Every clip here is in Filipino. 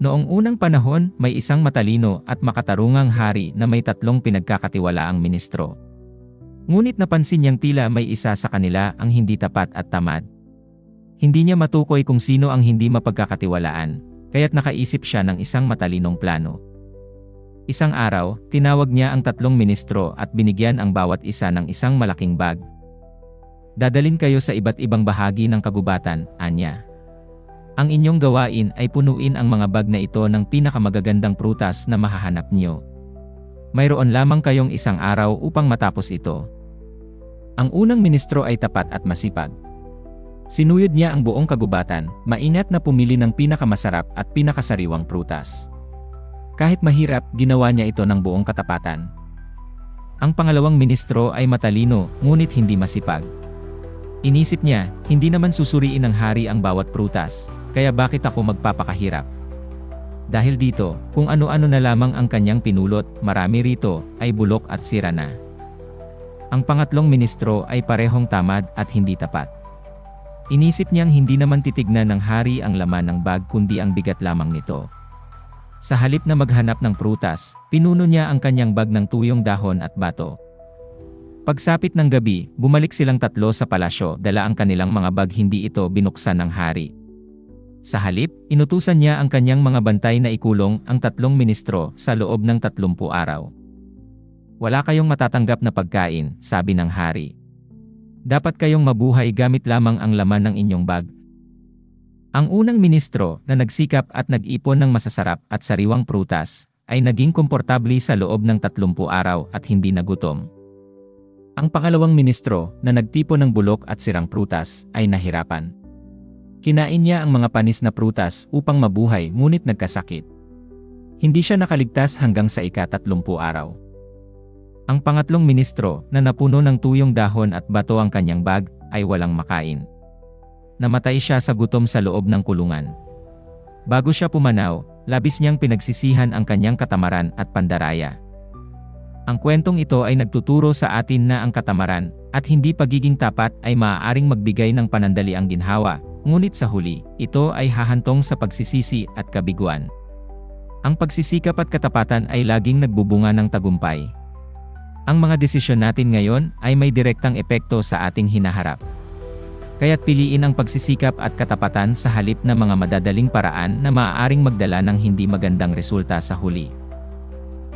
Noong unang panahon, may isang matalino at makatarungang hari na may tatlong pinagkakatiwalaang ministro. Ngunit napansin niyang tila may isa sa kanila ang hindi tapat at tamad. Hindi niya matukoy kung sino ang hindi mapagkakatiwalaan, kaya't nakaisip siya ng isang matalinong plano. Isang araw, tinawag niya ang tatlong ministro at binigyan ang bawat isa ng isang malaking bag. Dadalin kayo sa iba't ibang bahagi ng kagubatan, anya. Ang inyong gawain ay punuin ang mga bag na ito ng pinakamagagandang prutas na mahahanap niyo. Mayroon lamang kayong isang araw upang matapos ito. Ang unang ministro ay tapat at masipag. Sinuyod niya ang buong kagubatan, maingat na pumili ng pinakamasarap at pinakasariwang prutas. Kahit mahirap, ginawa niya ito ng buong katapatan. Ang pangalawang ministro ay matalino, ngunit hindi masipag. Inisip niya, hindi naman susuriin ng hari ang bawat prutas, kaya bakit ako magpapakahirap? Dahil dito, kung ano-ano na lamang ang kanyang pinulot, marami rito, ay bulok at sira na. Ang pangatlong ministro ay parehong tamad at hindi tapat. Inisip niyang hindi naman titignan ng hari ang laman ng bag kundi ang bigat lamang nito. Sa halip na maghanap ng prutas, pinuno niya ang kanyang bag ng tuyong dahon at bato. Pagsapit ng gabi, bumalik silang tatlo sa palasyo dala ang kanilang mga bag hindi ito binuksan ng hari. Sa halip, inutusan niya ang kanyang mga bantay na ikulong ang tatlong ministro sa loob ng tatlumpu araw. Wala kayong matatanggap na pagkain, sabi ng hari. Dapat kayong mabuhay gamit lamang ang laman ng inyong bag. Ang unang ministro na nagsikap at nag-ipon ng masasarap at sariwang prutas, ay naging komportable sa loob ng tatlumpu araw at hindi nagutom. Ang pangalawang ministro na nagtipon ng bulok at sirang prutas ay nahirapan. Kinain niya ang mga panis na prutas upang mabuhay ngunit nagkasakit. Hindi siya nakaligtas hanggang sa ika-tatlumpu araw. Ang pangatlong ministro na napuno ng tuyong dahon at bato ang kanyang bag ay walang makain. Namatay siya sa gutom sa loob ng kulungan. Bago siya pumanaw, labis niyang pinagsisihan ang kanyang katamaran at pandaraya. Ang kwentong ito ay nagtuturo sa atin na ang katamaran at hindi pagiging tapat ay maaaring magbigay ng panandaliang ginhawa, ngunit sa huli, ito ay hahantong sa pagsisisi at kabiguan. Ang pagsisikap at katapatan ay laging nagbubunga ng tagumpay. Ang mga desisyon natin ngayon ay may direktang epekto sa ating hinaharap. Kaya't piliin ang pagsisikap at katapatan sa halip na mga madadaling paraan na maaaring magdala ng hindi magandang resulta sa huli.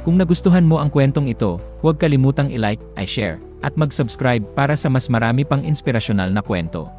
Kung nagustuhan mo ang kwentong ito, huwag kalimutang i-like, i-share, at mag-subscribe para sa mas marami pang inspirasyonal na kwento.